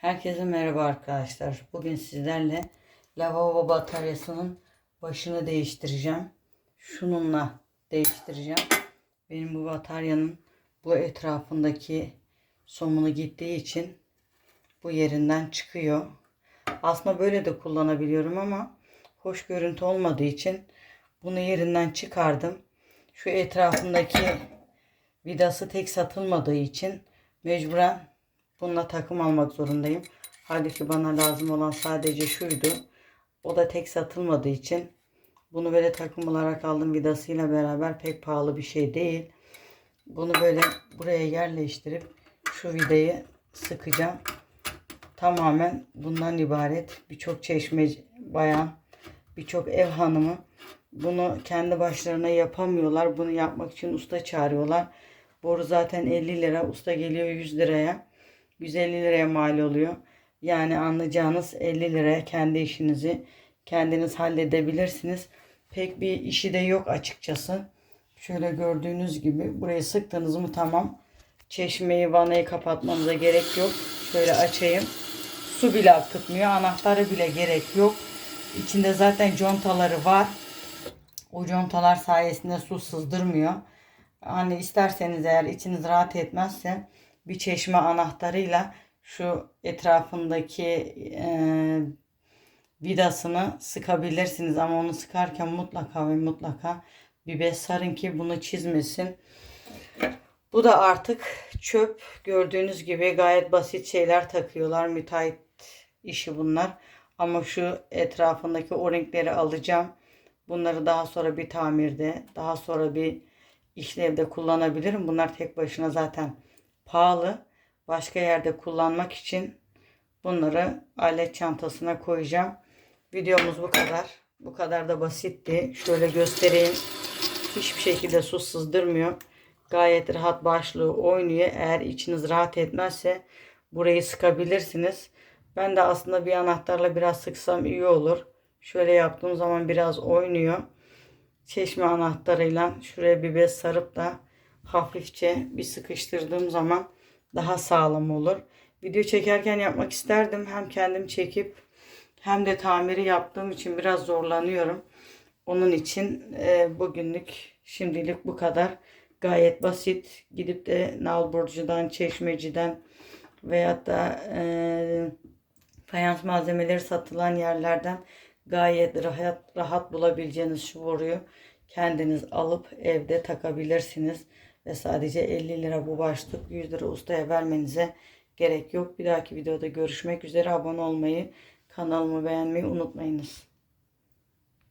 Herkese merhaba arkadaşlar. Bugün sizlerle lavabo bataryasının başını değiştireceğim. Şununla değiştireceğim. Benim bu bataryanın bu etrafındaki somunu gittiği için bu yerinden çıkıyor. Aslında böyle de kullanabiliyorum ama hoş görüntü olmadığı için bunu yerinden çıkardım. Şu etrafındaki vidası tek satılmadığı için mecburen bununla takım almak zorundayım. Halbuki bana lazım olan sadece şuydu. O da tek satılmadığı için bunu böyle takım olarak aldım vidasıyla beraber pek pahalı bir şey değil. Bunu böyle buraya yerleştirip şu vidayı sıkacağım. Tamamen bundan ibaret. Birçok çeşme bayan, birçok ev hanımı bunu kendi başlarına yapamıyorlar. Bunu yapmak için usta çağırıyorlar. Boru zaten 50 lira, usta geliyor 100 liraya. 150 liraya mal oluyor. Yani anlayacağınız 50 liraya kendi işinizi kendiniz halledebilirsiniz. Pek bir işi de yok açıkçası. Şöyle gördüğünüz gibi burayı sıktınız mı tamam. Çeşmeyi, vanayı kapatmanıza gerek yok. Şöyle açayım. Su bile akıtmıyor. Anahtarı bile gerek yok. İçinde zaten contaları var. O contalar sayesinde su sızdırmıyor. Hani isterseniz eğer içiniz rahat etmezse bir çeşme anahtarıyla şu etrafındaki e, vidasını sıkabilirsiniz ama onu sıkarken mutlaka ve mutlaka bir bez sarın ki bunu çizmesin. Bu da artık çöp. Gördüğünüz gibi gayet basit şeyler takıyorlar. Müteahhit işi bunlar. Ama şu etrafındaki o-ringleri alacağım. Bunları daha sonra bir tamirde, daha sonra bir işlevde kullanabilirim. Bunlar tek başına zaten pahalı. Başka yerde kullanmak için bunları alet çantasına koyacağım. Videomuz bu kadar. Bu kadar da basitti. Şöyle göstereyim. Hiçbir şekilde su sızdırmıyor. Gayet rahat başlığı oynuyor. Eğer içiniz rahat etmezse burayı sıkabilirsiniz. Ben de aslında bir anahtarla biraz sıksam iyi olur. Şöyle yaptığım zaman biraz oynuyor. Çeşme anahtarıyla şuraya bir bez sarıp da hafifçe bir sıkıştırdığım zaman daha sağlam olur. Video çekerken yapmak isterdim. Hem kendim çekip hem de tamiri yaptığım için biraz zorlanıyorum. Onun için e, bugünlük şimdilik bu kadar. Gayet basit. Gidip de nalburcudan, çeşmeciden veyahut da e, fayans malzemeleri satılan yerlerden gayet rahat, rahat bulabileceğiniz şu boruyu kendiniz alıp evde takabilirsiniz. Ve sadece 50 lira bu başlık 100 lira ustaya vermenize gerek yok. Bir dahaki videoda görüşmek üzere abone olmayı kanalımı beğenmeyi unutmayınız.